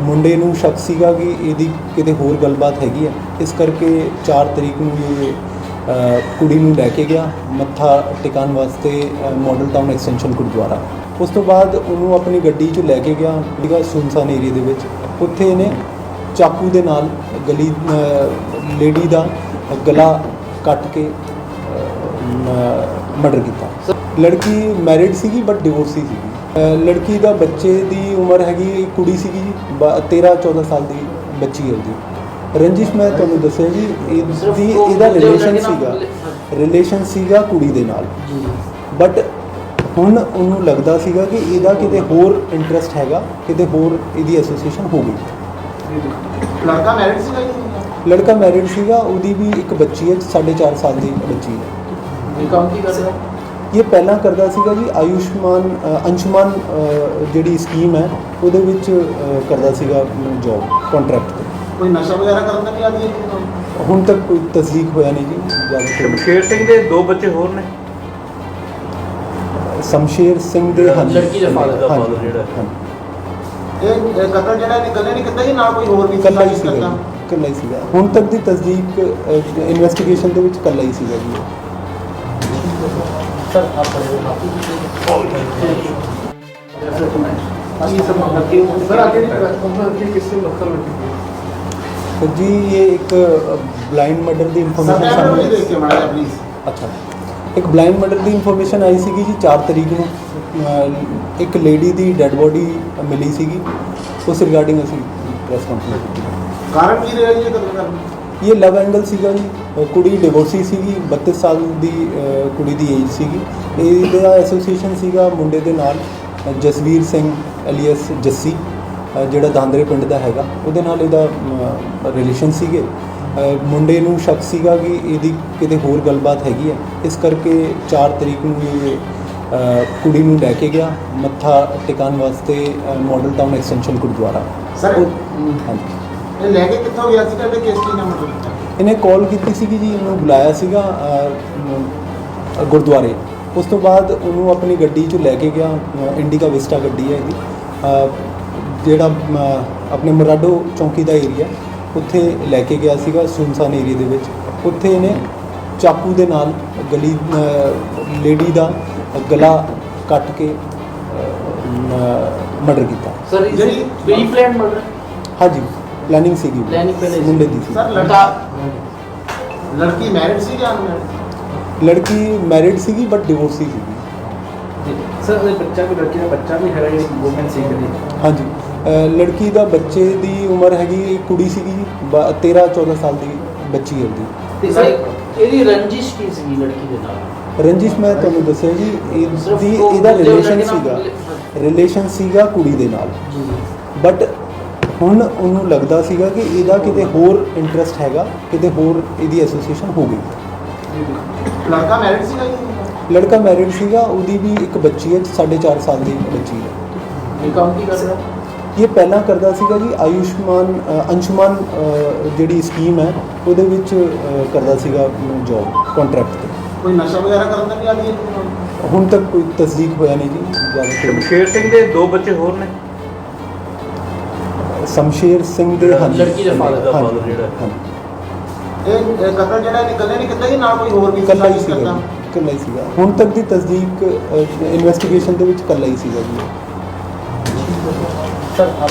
ਮੁੰਡੇ ਨੂੰ ਸ਼ੱਕ ਸੀਗਾ ਕਿ ਇਹਦੀ ਕਿਤੇ ਹੋਰ ਗੱਲਬਾਤ ਹੈਗੀ ਹੈ ਇਸ ਕਰਕੇ 4 ਤਰੀਕ ਨੂੰ ਇਹ ਕੁੜੀ ਨੂੰ ਲੈ ਕੇ ਗਿਆ, ਮੱਥਾ ਟਿਕਾਉਣ ਵਾਸਤੇ ਮਾਡਲ ਟਾਊਨ ਐਕਸਟੈਂਸ਼ਨ ਗੁਰਦੁਆਰਾ। ਉਸ ਤੋਂ ਬਾਅਦ ਉਹਨੂੰ ਆਪਣੀ ਗੱਡੀ 'ਚ ਲੈ ਕੇ ਗਿਆ, ਜਿਹੜਾ ਸੁਨਸਾਨ ਏਰੀਆ ਦੇ ਵਿੱਚ। ਉੱਥੇ ਇਹਨੇ ਚਾਕੂ ਦੇ ਨਾਲ ਗਲੀ ਲੇਡੀ ਦਾ ਗਲਾ ਕੱਟ ਕੇ ਮਰਡਰ ਕੀਤਾ। ਲੜਕੀ ਮੈਰਿਡ ਸੀਗੀ ਬਟ ਡਿਵੋਰਸੀ ਸੀਗੀ। ਲੜਕੀ ਦਾ ਬੱਚੇ ਦੀ ਉਮਰ ਹੈਗੀ ਕੁੜੀ ਸੀਗੀ ਜੀ 13 14 ਸਾਲ ਦੀ ਬੱਚੀ ਹੈ ਉਹਦੀ ਰੰਜਿਸ਼ ਮੈਂ ਤੁਹਾਨੂੰ ਦੱਸਿਆ ਜੀ ਇਹਦੀ ਇਹਦਾ ਰਿਲੇਸ਼ਨ ਸੀਗਾ। ਰਿਲੇਸ਼ਨ ਸੀਗਾ ਕੁੜੀ ਦੇ ਨਾਲ। ਬਟ ਹੁਣ ਉਹਨੂੰ ਲੱਗਦਾ ਸੀਗਾ ਕਿ ਇਹਦਾ ਕਿਤੇ ਹੋਰ ਇੰਟਰਸਟ ਹੈਗਾ ਕਿਤੇ ਹੋਰ ਇਹਦੀ ਐਸੋਸੀਏਸ਼ਨ ਹੋ ਗਈ। ਲੜਕਾ ਮੈਰਿਡ ਸੀਗਾ ਜੀ? ਲੜਕਾ ਮੈਰਿਡ ਸੀਗਾ ਉਹਦੀ ਵੀ ਇੱਕ ਬੱਚੀ ਹੈ 4.5 ਸਾਲ ਦੀ ਬੱਚੀ ਹੈ। ਇਹ ਕੰਮ ਕੀ ਕਰਦਾ? ਇਹ ਪਹਿਲਾਂ ਕਰਦਾ ਸੀਗਾ ਜੀ ਆਯੁਸ਼ਮਾਨ ਅੰਸ਼ੁਮਾਨ ਜਿਹੜੀ ਸਕੀਮ ਹੈ ਉਹਦੇ ਵਿੱਚ ਕਰਦਾ ਸੀਗਾ ਜੌਬ ਕੰਟਰੈਕਟ ਤੇ। ਕੋਈ ਨਸ਼ਾ ਵਗੈਰਾ ਕਰਨ ਦਾ ਵੀ ਆਦੀ ਹੈ ਹੁਣ ਤੱਕ ਕੋਈ ਤਸਦੀਕ ਹੋਇਆ ਨਹੀਂ ਜੀ ਜ਼ਿਆਦਾ ਸ਼ਮਸ਼ੇਰ ਸਿੰਘ ਦੇ ਦੋ ਬੱਚੇ ਹੋਰ ਨੇ। ਸ਼ਮਸ਼ੇਰ ਸਿੰਘ ਦੇ ਹਾਂਜੀ ਲੜਕੀ ਦਾ father ਦਾ father ਜਿਹੜਾ। ਇਹ ਕਤਲ ਜਿਹੜਾ ਇਹਨੇ ਇਕੱਲੇ ਨਹੀਂ ਕੀਤਾ ਜੀ ਨਾਲ ਕੋਈ ਹੋਰ ਵੀ ਇਕੱਲਾ ਹੀ ਸੀਗਾ ਇਕੱਲਾ ਹੀ ਸੀਗਾ। ਹੁਣ ਤੱਕ ਦੀ ਤਸਦੀਕ ਇਨਵੈਸਟੀਗੇਸ਼ਨ ਦੇ ਵਿੱਚ ਇਕੱਲਾ ਹੀ ਸੀਗਾ ਜੀ जी ये एक ब्लाइंड मर्डर की इन्फॉर्मेशन सामने अच्छा। एक ब्लाइंड मर्डर की इन्फॉर्मेशन आई थी जी चार तरीक न एक लेडी की डेड बॉडी मिली सी उस रिगार्डिंग असी प्रेस कॉन्फ्रेंस कारण की ਇਹ ਲਵ ਐਂਗਲ ਸੀਗਾ ਜੀ। ਕੁੜੀ ਡਿਵੋਰਸੀ ਸੀਗੀ 32 ਸਾਲ ਦੀ ਕੁੜੀ ਦੀ ਏਜ ਸੀਗੀ। ਇਹਦਾ ਐਸੋਸੀਏਸ਼ਨ ਸੀਗਾ ਮੁੰਡੇ ਦੇ ਨਾਲ ਜਸਵੀਰ ਸਿੰਘ ਐਲੀਅਸ ਜੱਸੀ ਜਿਹੜਾ ਦਾਂਦਰੇ ਪਿੰਡ ਦਾ ਹੈਗਾ। ਉਹਦੇ ਨਾਲ ਇਹਦਾ ਰਿਲੇਸ਼ਨ ਸੀਗੇ। ਮੁੰਡੇ ਨੂੰ ਸ਼ੱਕ ਸੀਗਾ ਕਿ ਇਹਦੀ ਕਿਤੇ ਹੋਰ ਗੱਲਬਾਤ ਹੈਗੀ ਹੈ। ਇਸ ਕਰਕੇ 4 ਤਰੀਕ ਨੂੰ ਇਹ ਕੁੜੀ ਨੂੰ ਲੈ ਕੇ ਗਿਆ ਮੱਥਾ ਟਿਕਾਉਣ ਵਾਸਤੇ model town extension gurdwara. Sir ਹਾਂਜੀ। ਇਹ ਲੈ ਕੇ ਕਿੱਥੋਂ ਗਿਆ ਸੀ ਕਹਿੰਦੇ ਕੇਸ ਕੀ ਨੰਬਰ ਇਹਨੇ ਕਾਲ ਕੀਤੀ ਸੀਗੀ ਜੀ ਇਹਨੂੰ ਬੁਲਾਇਆ ਸੀਗਾ ਅਹ, ਅਹ, ਗੁਰਦੁਆਰੇ। ਉਸ ਤੋਂ ਬਾਅਦ ਉਹਨੂੰ ਆਪਣੀ ਗੱਡੀ 'ਚ ਲੈ ਕੇ ਗਿਆ ਅਹ, ਇੰਡੀਕਾ ਵਿਸਟਾ ਗੱਡੀ ਹੈ ਇਹਦੀ। ਅਹ, ਜਿਹੜਾ ਆਪਣੇ ਮਰਾਡੋ ਚੌਂਕੀ ਦਾ ਏਰੀਆ ਉੱਥੇ ਲੈ ਕੇ ਗਿਆ ਸੀਗਾ ਸੁਨਸਾਨ ਏਰੀਆ ਦੇ ਵਿੱਚ। ਉੱਥੇ ਇਹਨੇ ਚਾਕੂ ਦੇ ਨਾਲ ਗਲੀ ਲੇਡੀ ਦਾ ਗਲਾ ਕੱਟ ਕੇ ਮਰਡਰ ਕੀਤਾ। ਸਰ ਜਿਹੜੀ ਪ੍ਰੀ ਪਲਾਨ ਮਰਡਰ ਹਾਂਜੀ। ਪਲੈਨਿੰਗ ਸੀਗੀ Planning ਪਹਿਲੇ ਸੀ। ਮੁੰਡੇ ਦੀ ਸੀ ਸਰ ਲੜਕਾ ਲੜਕੀ ਮੈਰਿਡ ਸੀ ਜਾਂ ਅਨਮੈਰਿਡ ਲੜਕੀ ਮੈਰਿਡ ਸੀਗੀ ਬਟ ਡਿਵੋਰਸੀ ਸੀਗੀ। ਸਰ ਇਹ ਬੱਚਾ ਕੋਈ ਲੜਕੀ ਦਾ ਬੱਚਾ ਵੀ ਹੈਗਾ ਜਿਹੜੀ ਵੂਮਨ ਸੀ ਜਿਹੜੀ ਹਾਂਜੀ। ਅ, ਲੜਕੀ ਦਾ ਬੱਚੇ ਦੀ ਉਮਰ ਹੈਗੀ ਕੁੜੀ ਸੀਗੀ ਜੀ 13 14 ਸਾਲ ਦੀ ਬੱਚੀ ਹੈ ਉਹਦੀ। ਤੇ ਸਰ ਇਹਦੀ ਰੰਜਿਸ਼ ਕੀ ਸੀਗੀ ਲੜਕੀ ਦੇ ਨਾਲ? ਰੰਜਿਸ਼ ਮੈਂ ਤੁਹਾਨੂੰ ਦੱਸਿਆ ਜੀ ਸਿਰਫ ਇਹਦੀ ਉਹ ਇਹਦਾ ਦੂਜੇ ਰਿਲੇਸ਼ਨ ਨਾਲ ਸੀਗਾ। ਰਿਲੇਸ਼ਨ ਸੀਗਾ ਕੁੜੀ ਦੇ ਨਾਲ। ਜੀ। ਬਟ ਹੁਣ ਉਹਨੂੰ ਲੱਗਦਾ ਸੀਗਾ ਕਿ ਇਹਦਾ ਕਿਤੇ ਹੋਰ ਇੰਟਰਸਟ ਹੈਗਾ ਕਿਤੇ ਹੋਰ ਇਹਦੀ ਐਸੋਸੀਏਸ਼ਨ ਹੋ ਗਈ। ਲੜਕਾ ਮੈਰਿਡ ਸੀਗਾ ਜੀ? ਲੜਕਾ ਮੈਰਿਡ ਸੀਗਾ ਉਹਦੀ ਵੀ ਇੱਕ ਬੱਚੀ ਹੈ 4.5 ਸਾਲ ਦੀ ਬੱਚੀ ਹੈ। ਇਹ ਕੰਮ ਕੀ ਕਰਦਾ? ਇਹ ਪਹਿਲਾਂ ਕਰਦਾ ਸੀਗਾ ਜੀ ਆਯੁਸ਼ਮਾਨ ਅੰਸ਼ੁਮਾਨ ਜਿਹੜੀ ਸਕੀਮ ਹੈ ਉਹਦੇ ਵਿੱਚ ਕਰਦਾ ਸੀਗਾ ਜੌਬ ਕੰਟਰੈਕਟ ਤੇ। ਕੋਈ ਨਸ਼ਾ ਵਗੈਰਾ ਕਰਨ ਦਾ ਵੀ ਆਦੀ ਹੈ? ਹੁਣ ਤੱਕ ਕੋਈ ਤਸਦੀਕ ਹੋਇਆ ਨਹੀਂ ਜੀ ਜ਼ਿਆਦਾ। ਸ਼ਮਸ਼ੇਰ ਸਿੰਘ ਦੇ ਦੋ ਬੱਚੇ ਹੋਰ ਨੇ। ਸ਼ਮਸ਼ੇਰ ਸਿੰਘ ਦੇ ਹਾਂਜੀ ਲੜਕੀ ਦਾ father ਦਾ father ਜਿਹੜਾ। ਹਾਂਜੀ। ਇਹ ਇਹ ਕਤਲ ਜਿਹੜਾ ਇਹਨੇ ਇਕੱਲੇ ਨਹੀਂ ਕੀਤਾ ਜੀ ਨਾਲ ਕੋਈ ਹੋਰ ਵੀ ਇਕੱਲਾ ਹੀ ਸੀਗਾ ਸੀਗਾ ਜੀ, ਇਕੱਲਾ ਹੀ ਸੀਗਾ ਹੁਣ ਤੱਕ ਦੀ ਤਸਦੀਕ ਇਨਵੈਸਟੀਗੇਸ਼ਨ ਦੇ ਵਿੱਚ ਇਕੱਲਾ ਹੀ ਸੀਗਾ ਜੀ ਸਰ ਆਪ